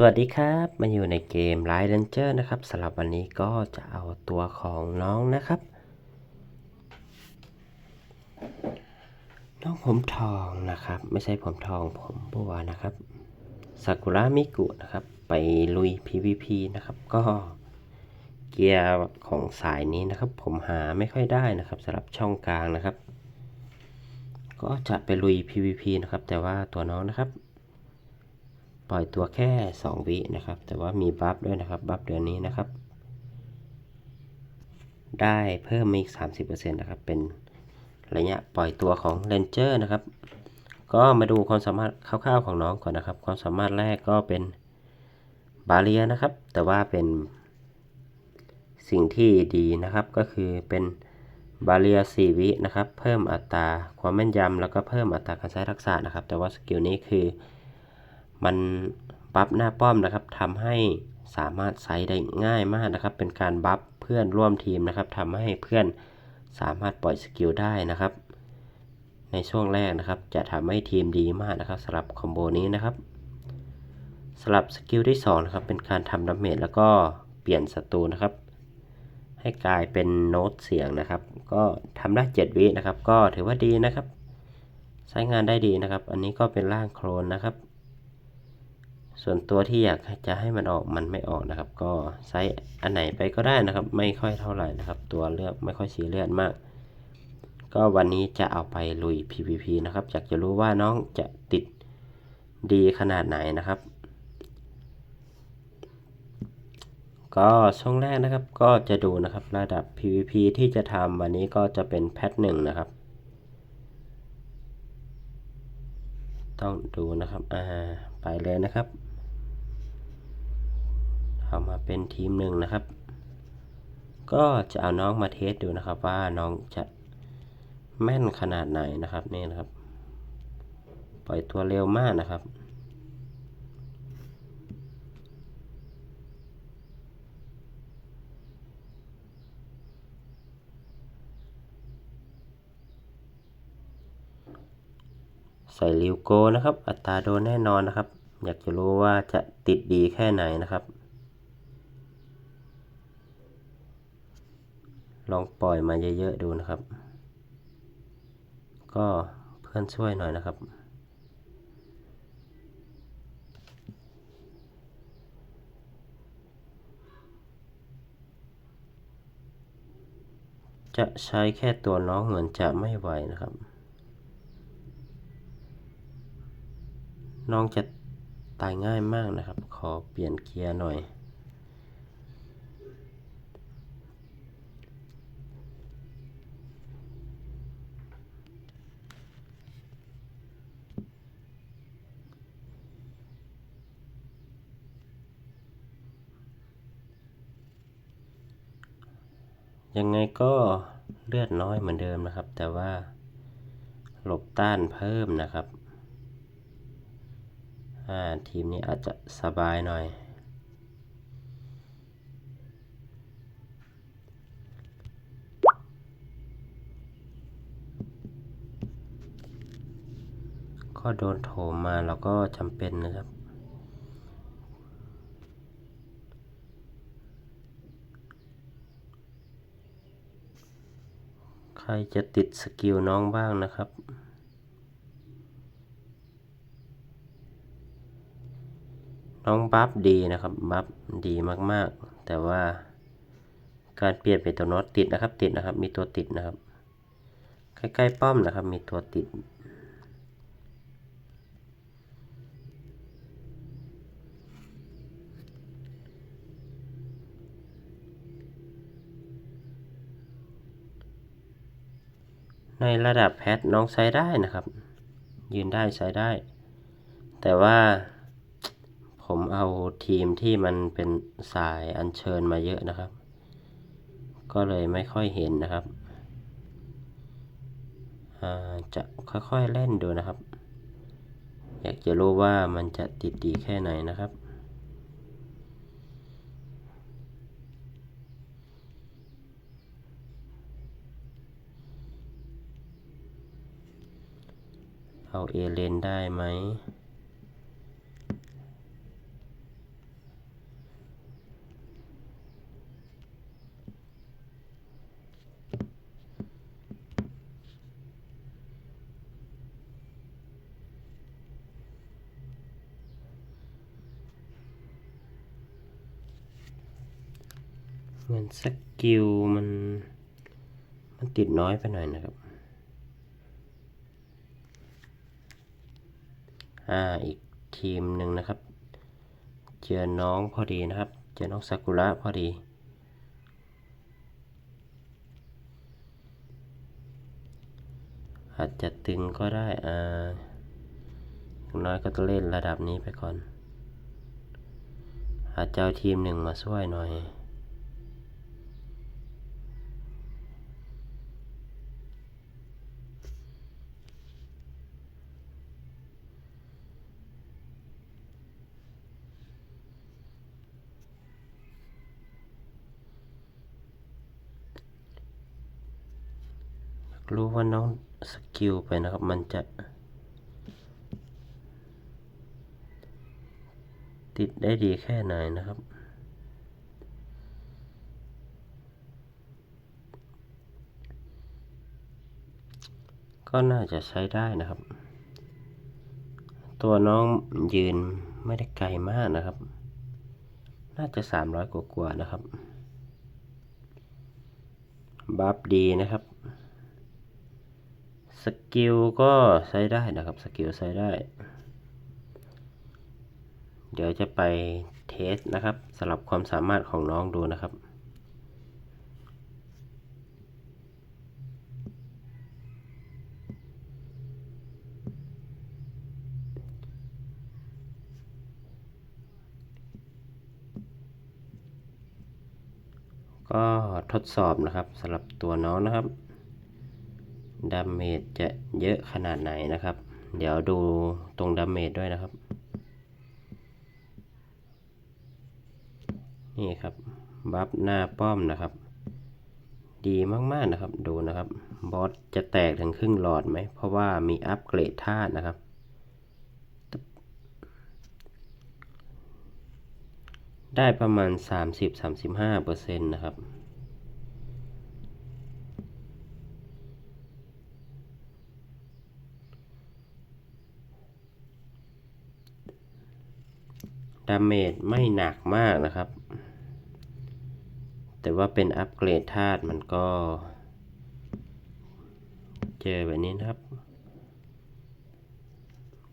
สวัสดีครับมาอยู่ในเกม l i ์ Ranger นะครับสำหรับวันนี้ก็จะเอาตัวของน้องนะครับ น้องผมทองนะครับ ไม่ใช่ผมทองผมบัวนะครับซากุระมิกุนะครับ ไปลุย PVP นะครับ ก็เกียร์ของสายนี้นะครับ ผมหาไม่ค่อยได้นะครับสำหรับช่องกลางนะครับ ก็จะไปลุย PVP นะครับ แต่ว่าตัวน้องนะครับ ปล่อยตัวแค่ 2 วินะครับ แต่ว่ามีบัฟด้วยนะครับ บัฟเดือนนี้นะครับ ได้เพิ่มมาอีก 30%นะครับ เป็นระยะปล่อยตัวของเลนเจอร์นะครับ ก็มาดูความสามารถคร่าวๆของน้องก่อนนะครับ ความสามารถแรกก็เป็นบาเรียนะครับ แต่ว่าเป็นสิ่งที่ดีนะครับ ก็คือเป็นบาเรีย4วินะครับ เพิ่มอัตราความแม่นยำแล้วก็เพิ่มอัตราการใช้ทักษะนะครับ แต่ว่าสกิลนี้คือ มันบัฟหน้าป้อมนะครับทำให้สามารถใช้ได้ง่ายมากนะครับ เป็นการบัฟเพื่อนร่วมทีมนะครับทำให้เพื่อนสามารถปล่อยสกิลได้นะครับ ในช่วงแรกนะครับ จะทำให้ทีมดีมากนะครับสำหรับคอมโบนี้นะครับสำหรับสกิลที่2นะครับเป็นการทำดาเมจแล้วก็เปลี่ยนศัตรูนะครับ ให้กลายเป็นโน้ตเสียงนะครับ ก็ทำได้ 7 วินะครับ ก็ถือว่าดีนะครับ ใช้งานได้ดีนะครับ อันนี้ก็เป็นร่างโครนนะครับ ส่วนตัวที่อยากจะให้มันออกมันไม่ออกนะครับ ก็ใช้อันไหนไปก็ได้นะครับ ไม่ค่อยเท่าไหร่นะครับ ตัวเลือกไม่ค่อยสีเลือดมาก ก็วันนี้จะเอาไปลุย PVP นะครับ อยากจะรู้ว่าน้องจะติดดีขนาดไหนนะครับ ก็ช่วงแรกนะครับก็จะดูนะครับระดับ PVP ที่จะทำวันนี้ก็จะเป็นแพทหนึ่งนะครับต้องดูนะครับ อ่า ไปเลยนะครับ เอามาเป็นทีมหนึ่งนะครับ ก็จะเอาน้องมาเทสดูนะครับ ว่าน้องจะแม่นขนาดไหนนะครับนี่นะครับ ปล่อยตัวเร็วมากนะครับใส่ริวโกนะครับ อัตราโดนแน่นอนนะครับ อยากจะรู้ว่าจะติดดีแค่ไหนนะครับ ลองปล่อยมาเยอะๆดูนะครับ ก็เพื่อนช่วยหน่อยนะครับ จะใช้แค่ตัวน้องเหมือนจะไม่ไหวนะครับ น้องจะตายง่ายมากนะครับ ขอเปลี่ยนเกียร์หน่อย ยังไงก็เลือดน้อยเหมือนเดิมนะครับ แต่ว่าหลบต้านเพิ่มนะครับทีมนี้อาจจะสบายหน่อย ก็โดนโถมมาแล้วก็จำเป็นนะครับ รจะติดสกิลน้องบ้างนะครับ น้องบัฟดีนะครับ บัฟดีมากๆ แต่ว่าการเปลี่ยนเป็นตัวน็อตติดนะครับ ติดนะครับ มีตัวติดนะครับ ใกล้ๆป้อมนะครับ มีตัวติด ในระดับแพทน้องใช้ได้นะครับ ยืนได้ใช้ได้ แต่ว่าผมเอาทีมที่มันเป็นสายอัญเชิญมาเยอะนะครับ ก็เลยไม่ค่อยเห็นนะครับ จะค่อยๆเล่นดูนะครับ อยากจะรู้ว่ามันจะติดดีแค่ไหนนะครับ เาเอเลนได้ไหมเงินสกิลมัน มันติดน้อยไปหน่อยนะครับ อ่าอีกทีมหนึ่งนะครับ เจอน้องพอดีนะครับ เจอน้องซากุระพอดี อาจจะตึงก็ได้อ่าน้อยก็ต้องเล่นระดับนี้ไปก่อน อาจจะเอาทีมหนึ่งมาช่วยหน่อย รู้ว่าน้องสกิลไปนะครับ มันจะ ติดได้ดีแค่ไหนนะครับ ก็น่าจะใช้ได้นะครับ ตัวน้องยืนไม่ได้ไกลมากนะครับ น่าจะ 300 กว่ากว่านะครับ บัฟดีนะครับ กิลก็ใช้ได้นะครับ สกิลใช้ได้ เดี๋ยวจะไปเทสนะครับสำหรับความสามารถของน้องดูนะครับก็ทดสอบนะครับสำหรับตัวน้องนะครับ ดาเมจจะเยอะขนาดไหนนะครับ เดี๋ยวดูตรงดาเมจด้วยนะครับ นี่ครับ บัฟหน้าป้อมนะครับ ดีมากๆนะครับ ดูนะครับ บอสจะแตกถึงครึ่งหลอดไหม เพราะว่ามีอัปเกรดธาตุนะครับ ได้ประมาณ 30-35%นะครับ ดาเมจไม่หนักมากนะครับ แต่ว่าเป็นอัปเกรดธาตุมันก็ เจอแบบนี้นะครับ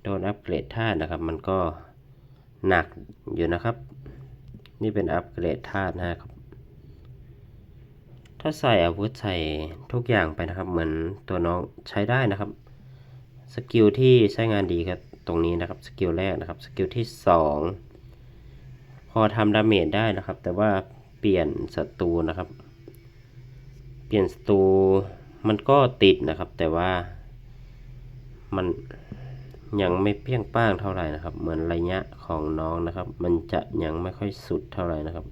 โดนอัปเกรดธาตุนะครับ มันก็หนักอยู่นะครับ นี่เป็นอัปเกรดธาตุนะครับ ถ้าใส่อาวุธใส่ทุกอย่างไปนะครับ เหมือนตัวน้องใช้ได้นะครับ สกิลที่ใช้งานดีครับตรงนี้นะครับ สกิลแรกนะครับ สกิลที่ส องพอทำดาเมจได้นะครับ แต่ว่าเปลี่ยนศัตรูนะครับ เปลี่ยนศัตรูมันก็ติดนะครับ แต่ว่ามันยังไม่เปี้ยงป้างเท่าไหร่นะครับ เหมือนระยะของน้องนะครับ มันจะยังไม่ค่อยสุดเท่าไหร่นะครับ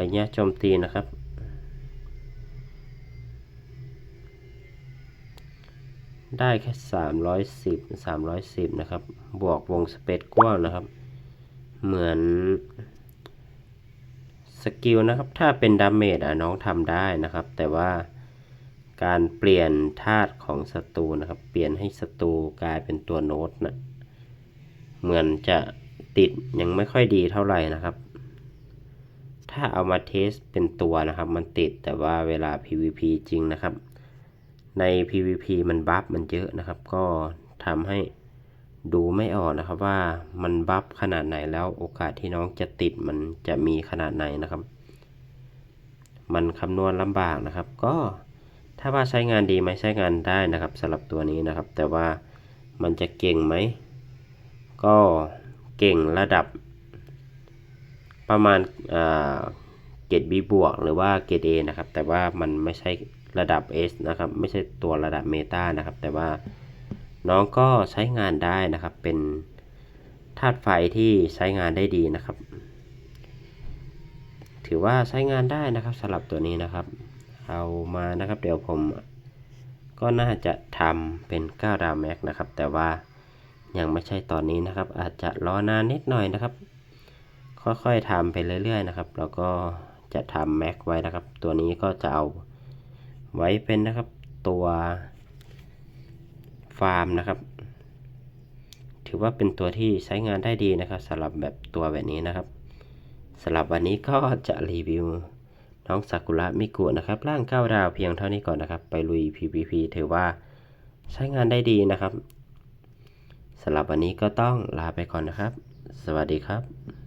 ระยะโจมตีนะครับ ได้แค่สามร้อยสิบสามร้อยสิบนะครับ บวกวงสเปซกว้างนะครับ เหมือนสกิลนะครับ ถ้าเป็นดาเมจอะน้องทำได้นะครับ แต่ว่าการเปลี่ยนธาตุของศัตรูนะครับ เปลี่ยนให้ศัตรูกลายเป็นตัวโน้ตนะเหมือนจะติดยังไม่ค่อยดีเท่าไหร่นะครับ ถ้าเอามาเทสเป็นตัวนะครับ มันติดแต่ว่าเวลา PVP จริงนะครับ ใน PVP มันบัฟมันเยอะนะครับ ก็ทำให้ ดูไม่ออกนะครับว่ามันบัฟขนาดไหนแล้วโอกาสที่น้องจะติดมันจะมีขนาดไหนนะครับ มันคำนวณลำบากนะครับ ก็ถ้าว่าใช้งานดีไหมใช้งานได้นะครับสำหรับตัวนี้นะครับ แต่ว่ามันจะเก่งไหม ก็เก่งระดับ ประมาณเกรด B บวกหรือว่าเกรด A นะครับ แต่ว่ามันไม่ใช่ระดับ S นะครับ ไม่ใช่ตัวระดับเมตานะครับ แต่ว่า น้องก็ใช้งานได้นะครับ เป็นธาตุไฟที่ใช้งานได้ดีนะครับ ถือว่าใช้งานได้นะครับสำหรับตัวนี้นะครับ เอามานะครับ เดี๋ยวผมก็น่าจะทำเป็น9ดาวแม็กนะครับ แต่ว่ายังไม่ใช่ตอนนี้นะครับ อาจจะรอนานนิดหน่อยนะครับ ค่อยๆทำไปเรื่อย ๆ นะครับ แล้วก็จะทำแม็กไว้นะครับ ตัวนี้ก็จะเอาไว้เป็นนะครับตัว ฟาร์มนะครับ ถือว่าเป็นตัวที่ใช้งานได้ดีนะครับสำหรับแบบตัวแบบนี้นะครับสำหรับวันนี้ก็จะรีวิวน้องซากุระมิกุนะครับ ร่างเก้าดาวเพียงเท่านี้ก่อนนะครับ ไปลุย PVP ถือว่าใช้งานได้ดีนะครับสำหรับวันนี้ก็ต้องลาไปก่อนนะครับ สวัสดีครับ